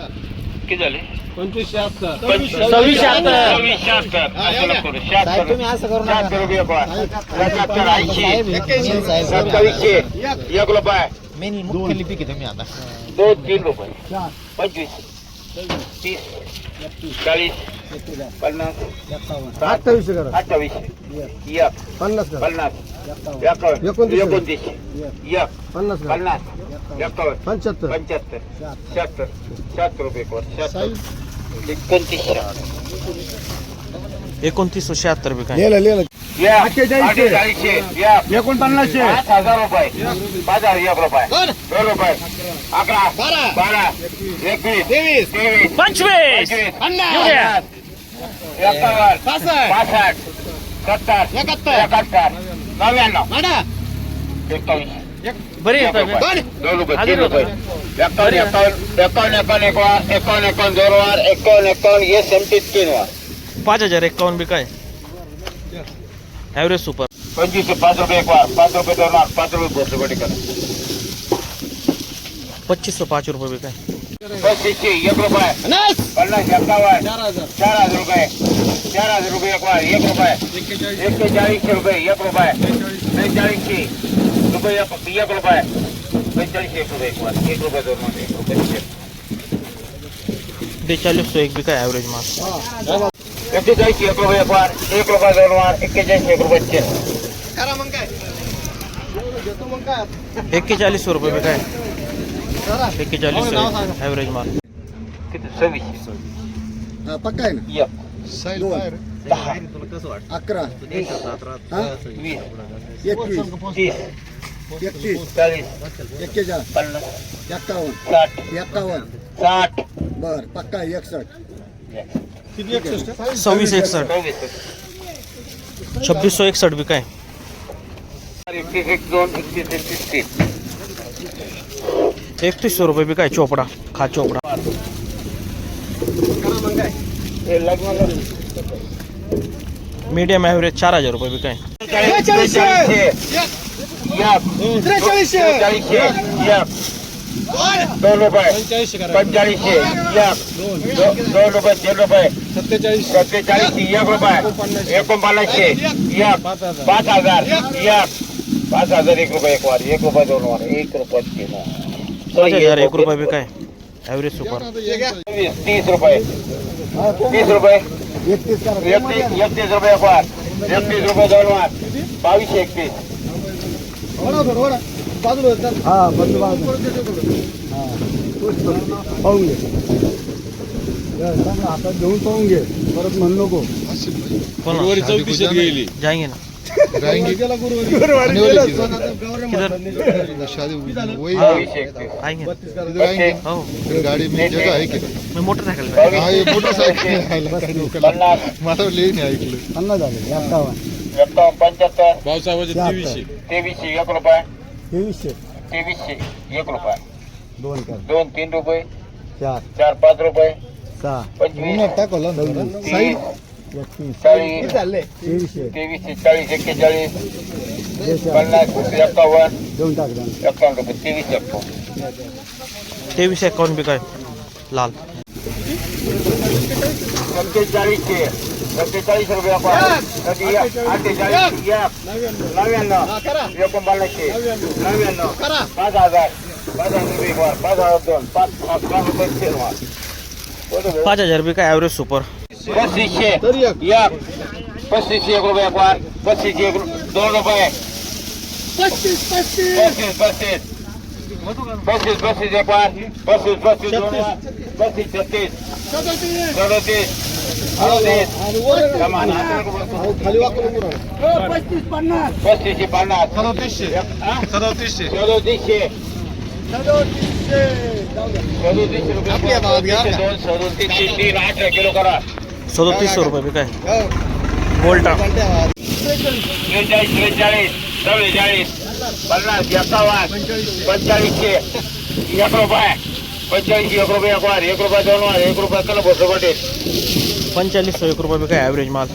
किती झाले? पंचवीस सव्वीस शहात्तर. सव्वीस शहात्तर. असं एवढ्या. नको करू. साहेब शहात्तर. तुम्ही असं करू शहात्तर रुपये पाय. ऐंशी. साहेब, साहेब, सत्तावीसशे. एक रुपये मेन मुख्य लिपिक तुम्ही आता. दोन तीन रुपये. पंचवीस. तीस. चाळीस. पन्नास. साठ. अठ्ठावीसशे एक. पन्नास पन्नास. एकावन्न. एकोणतीसशे एक पन्नास पन्नास एकावन्न पंच्याहत्तर पंच्याहत्तर शहात्तर शहात्तर रुपये शहात्तर एकोणतीसशे एकोणतीस शहात्तर रुपये काय लिहिलं लिहिलं अठ्ठेचाळीसशे. एकोणपन्नासशे पाच हज़ार रुपये पाच हज़ार एक रुपये दोन रुपये अकरा बारा. बारा एकवीस तेवीस तेवीस पंचवीस पन्नास. एकावन्न पासष्ट पासष्ट सत्तर एकाहत्तर. एकाहत्तर एकावीस बरी एक एकावन्न हे सेमतीस तीन वार पाच हज़ार एक्कावन्न बी काय ॲव्हरेज सुपर पंचवीसशे पाच रुपये पाच रुपये पस्तीसशे एक रुपये। एक रुपये एक्केचाळीस एक्केचाळीसशे रुपये एक रुपये। एक एक रुपये बेचाळीसशे एक रुपये एक वार एक बी ॲव्हरेज माल। एक्केचाळीसशे एक रुपये एक वार एक रुपये दोन वार एक रुपये तीन करा मग काय घेतो मग काय एक्केचाळीस रुपये बी काय करा एक्केचाळीस हो, माल। किती पक्का आहे ना? दोन. दहा. अकरा. वीस हा? वीस. एकवीस. एकतीस. एक्केचाळीस. एक्कावन्न एक्कावन्न साठ. बर पक्का सव्वीस काय? एकतीसशे रुपये काय? चोपडा. खा चोपडा करा मग काय हे लग्न मीडियम एवरेज चार हज़ार रुपये बी काय बेचाळीसशे एक त्रेचाळीसशे बेचाळीसशे एक दोन रुपये दो- रुपये तीन रुपये सत्तेचाळीस एक रुपये। एकोणपन्नासशे एक। पाच हज़ार। एक। पाच हज़ार एक रुपये एक वार एक रुपये दोन वार एक रुपये तीन हज़ार एक रुपये बी काय सुपर। तीस रुपये। तीस रुपये एकतीस करा एकतीस एकतीस रुपये एक वार एकतीस रुपये दोन वार बावीसशे एकतीस हा बंधू हा पाहून घे हातात घेऊन पाहून घे परत म्हण नको गुरुवारी चौतीसशेत गेली जाएँगे ना गेला गुरुवारी गेला. किधर शादी वही बावीसशे एकतीस आएँगे ना. इधर आएँगे हो. फिर गाड़ी में जगह है क्या मी मोटरसायकल पे हाँ ये मोटरसाइकिल आहे. लोकल. पन्नास. मला लई नाही ऐकलं. पन्नास झाले एक्कावन्न एकावन्न पंच्याहत्तर. शहात्तर तेवीसशे. एक रुपये. तेवीसशे. तेवीसशे एक रुपये. दोन कर. दोन तीन रुपये. चार. चार पाच रुपये. सहा. पंचवीस. टाकला तीस एक्केचाळीस. पन्नास एकावन्न. एकावन्न रुपये तेवीस एकावन्न तेवीस अकाउंट बी काय लाल. पंचेचाळीसशे सत्तेचाळीस रुपये आपण. अठ्ठेचाळीस एक. नव्याण्णव. एकोणपन्नासशे नव्याण्णव. पाच हज़ार. पाच हज़ार रुपये पाच हज़ार दोन. पाच पाच पाच रुपये तीन वार. बरोबर. पाच हज़ार बी काय ॲव्हरेज सुपर पस्तीसशे तरी एक. एक पस्तीसशे एक रुपये एक वार पस्तीसशे एक रु- दोन रुपये पस्तीस पस्तीस पस्तीस पस्तीस पस्तीस पस्तीस एक वार पस्तीस पस्तीस दोन वार पस्तीस छत्तीस सदतीस सदतीस अडतीस आणि वर समान अठरा रुपये. अहो, खाली वाकलं पुरा पस्तीस पन्नास पस्तीसशे पन्नास सदतीसशे हा? सदतीसशे सदोतीसशे सदोतीसशे जाऊ द्या. सदोतीसशे रुपये आपल्या भावात घ्या का? दोन सदोतीसशे तीन अठरा किलो करा सदोतीसशे रुपये बी काय हो. गोल्टा घंटे आवाज़. त्रेचाळीस त्रेचाळीस चव्वेचाळीस पन्नास एकावन्न पंचाळीसशे एक रुपये बिका एक रुपये एक वार एक रुपये दोन वार एक रुपये पंचेचाळीस एक रुपये बी काय ॲव्हरेज माल